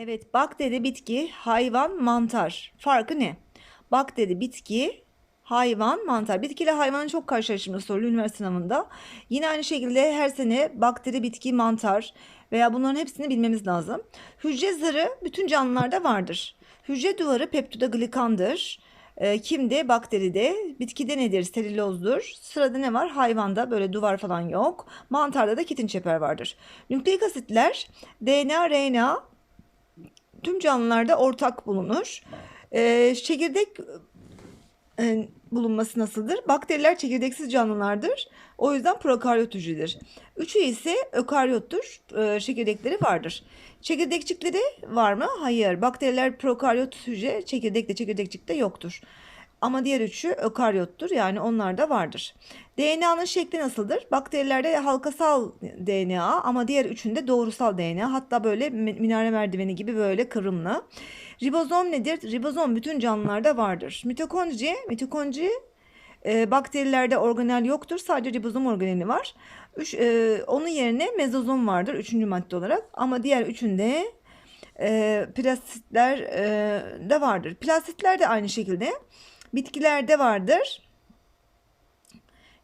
Evet, bakteri, bitki, hayvan, mantar. Farkı ne? Bakteri, bitki, hayvan, mantar. Bitki ile hayvanın çok karşılaştırma soruluyor üniversite sınavında. Yine aynı şekilde her sene bakteri, bitki, mantar veya bunların hepsini bilmemiz lazım. Hücre zarı bütün canlılarda vardır. Hücre duvarı peptidoglikandır. Ee, kimde? Bakteride. Bitkide nedir? Selülozdur. Sırada ne var? Hayvanda böyle duvar falan yok. Mantarda da kitin çeper vardır. Nükleik asitler DNA, RNA, tüm canlılarda ortak bulunur. Ee, çekirdek e, bulunması nasıldır? Bakteriler çekirdeksiz canlılardır. O yüzden prokaryot hücredir. Üçü ise ökaryottur. Ee, çekirdekleri vardır. Çekirdekçikleri var mı? Hayır. Bakteriler prokaryot hücre, çekirdekte çekirdekçikte yoktur. Ama diğer üçü ökaryottur. Yani onlar da vardır. DNA'nın şekli nasıldır? Bakterilerde halkasal DNA ama diğer üçünde doğrusal DNA. Hatta böyle minare merdiveni gibi böyle kırımlı. Ribozom nedir? Ribozom bütün canlılarda vardır. Mitokondri, mitokondri e, bakterilerde organel yoktur. Sadece ribozom organeli var. Üç, e, onun yerine mezozom vardır üçüncü madde olarak. Ama diğer üçünde e, plastitler e, de vardır. Plastitler de aynı şekilde. Bitkilerde vardır.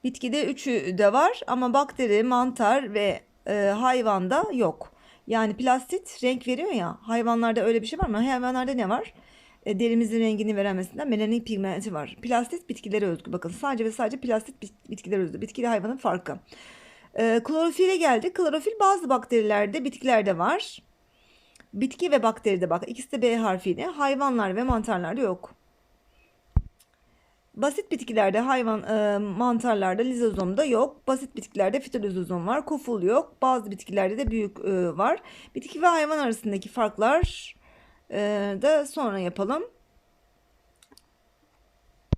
Bitkide üçü de var ama bakteri, mantar ve e, hayvanda yok. Yani plastit renk veriyor ya. Hayvanlarda öyle bir şey var mı? Hayvanlarda ne var? E, derimizin rengini veren mesela melanin pigmenti var. Plastit bitkilere özgü. Bakın sadece ve sadece plastit bit- bitkilere özgü. Bitkiyle hayvanın farkı. E, klorofile geldi. Klorofil bazı bakterilerde, bitkilerde var. Bitki ve bakteride bak. İkisi de B harfiyle. Hayvanlar ve mantarlarda yok. Basit bitkilerde hayvan e, mantarlarda lizozomda yok. Basit bitkilerde fitolizozom var. Koful yok. Bazı bitkilerde de büyük e, var. Bitki ve hayvan arasındaki farklar e, da sonra yapalım.